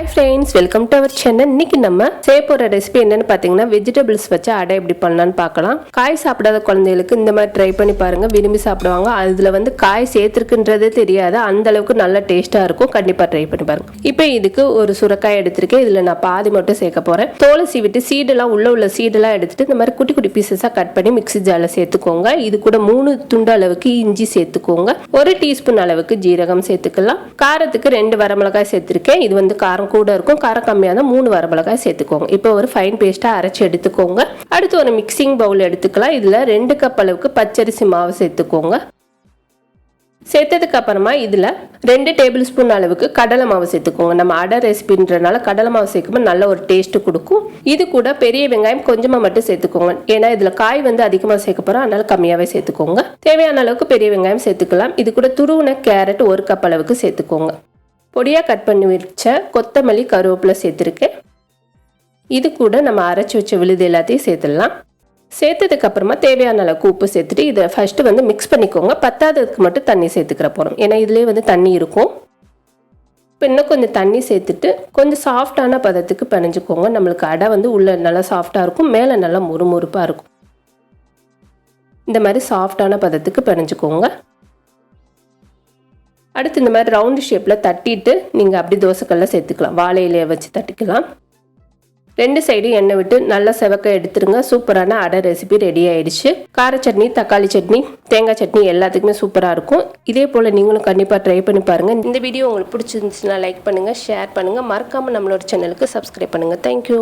Hi friends welcome to our channel இன்னைக்கு நம்ம செய்ய போற ரெசிபி என்னன்னு பார்த்தீங்கன்னா வெஜிடபிள்ஸ் வச்சு அடை எப்படி பண்ணலாம்னு பார்க்கலாம் காய் சாப்பிடாத குழந்தைகளுக்கு இந்த மாதிரி ட்ரை பண்ணி பாருங்க. விரும்பி சாப்பிடுவாங்க. அதுல வந்து காய் சேர்த்துருக்குன்றதே தெரியாது. அந்த அளவுக்கு நல்ல டேஸ்டா இருக்கும். கண்டிப்பா ட்ரை பண்ணி பாருங்க. இப்போ இதுக்கு ஒரு சுரக்காய் எடுத்திருக்கேன். இதுல நான் பாதி மட்டும் சேர்க்க போறேன். தோலை சீவிட்டு சீடெல்லாம் உள்ள உள்ள சீடெல்லாம் எடுத்துட்டு இந்த மாதிரி குட்டி குட்டி பீசஸா கட் பண்ணி மிக்ஸி ஜாரில் சேர்த்துக்கோங்க. இது கூட மூணு துண்டு அளவுக்கு இஞ்சி சேர்த்துக்கோங்க. ஒரு டீஸ்பூன் அளவுக்கு ஜீரகம் சேர்த்துக்கலாம். காரத்துக்கு ரெண்டு வரமிளகாய் சேர்த்திருக்கேன். இது வந்து காரம் கூட இருக்கும். காரம் கம்மியாக மூணு வரமிளகாய் சேர்த்துக்கோங்க. இப்போ ஒரு ஃபைன் பேஸ்ட்டாக அரைச்சி எடுத்துக்கோங்க. அடுத்து ஒரு மிக்சிங் பவுல் எடுத்துக்கலாம். இதில் ரெண்டு கப் அளவுக்கு பச்சரிசி மாவு சேர்த்துக்கோங்க. சேர்த்ததுக்கு அப்புறமா இதில் ரெண்டு டேபிள் ஸ்பூன் அளவுக்கு கடலை மாவு சேர்த்துக்கோங்க. நம்ம அடை ரெசிபின்றனால கடலை மாவு சேர்க்கும்போது நல்ல ஒரு டேஸ்ட் கொடுக்கும். இது கூட பெரிய வெங்காயம் கொஞ்சமாக மட்டும் சேர்த்துக்கோங்க. ஏன்னா இதில் காய் வந்து அதிகமாக சேர்க்க போகிறோம் அதனால கம்மியாகவே சேர்த்துக்கோங்க. தேவையான அளவுக்கு பெரிய வெங்காயம் சேர்த்துக்கலாம். இது கூட துருவின கேரட் ஒரு கப் அளவுக்கு சேர்த்துக்கோங்க. பொடியாக கட் பண்ணி வச்ச கொத்தமல்லி கருவேப்பிலை சேர்த்துருக்கேன். இது கூட நம்ம அரைச்சி வச்ச விழுது எல்லாத்தையும் சேர்த்துடலாம். சேர்த்ததுக்கப்புறமா தேவையான அளவுக்கு உப்பு சேர்த்துட்டு இதை ஃபஸ்ட்டு வந்து மிக்ஸ் பண்ணிக்கோங்க. பத்தாததுக்கு மட்டும் தண்ணி சேர்த்துக்கிற போகிறோம் ஏன்னா இதுலேயே வந்து தண்ணி இருக்கும். இப்போ இன்னும் கொஞ்சம் தண்ணி சேர்த்துட்டு கொஞ்சம் சாஃப்டான பதத்துக்கு பிணைஞ்சிக்கோங்க. நம்மளுக்கு அடை வந்து உள்ளே நல்லா சாஃப்டாக இருக்கும். மேலே நல்லா முறுமுறுப்பாக இருக்கும். இந்த மாதிரி சாஃப்டான பதத்துக்கு பிணைஞ்சிக்கோங்க. அடுத்து இந்த மாதிரி ரவுண்டு ஷேப்பில் தட்டிட்டு நீங்கள் அப்படி தோசைக்கல்ல சேர்த்துக்கலாம். வாழை இலையை வச்சு தட்டிக்கலாம். ரெண்டு சைடும் எண்ணெய் விட்டு நல்லா செவக்க எடுத்துருங்க. சூப்பரான அடை ரெசிபி ரெடி ஆயிடுச்சு. கார சட்னி தக்காளி சட்னி தேங்காய் சட்னி எல்லாத்துக்குமே சூப்பராக இருக்கும். இதே போல் நீங்களும் கண்டிப்பாக ட்ரை பண்ணி பாருங்கள் இந்த வீடியோ உங்களுக்கு பிடிச்சிருந்துச்சுன்னா லைக் பண்ணுங்கள் ஷேர் பண்ணுங்கள் மறக்காமல் நம்மளோட சேனலுக்கு சப்ஸ்கிரைப் பண்ணுங்கள் தேங்க்யூ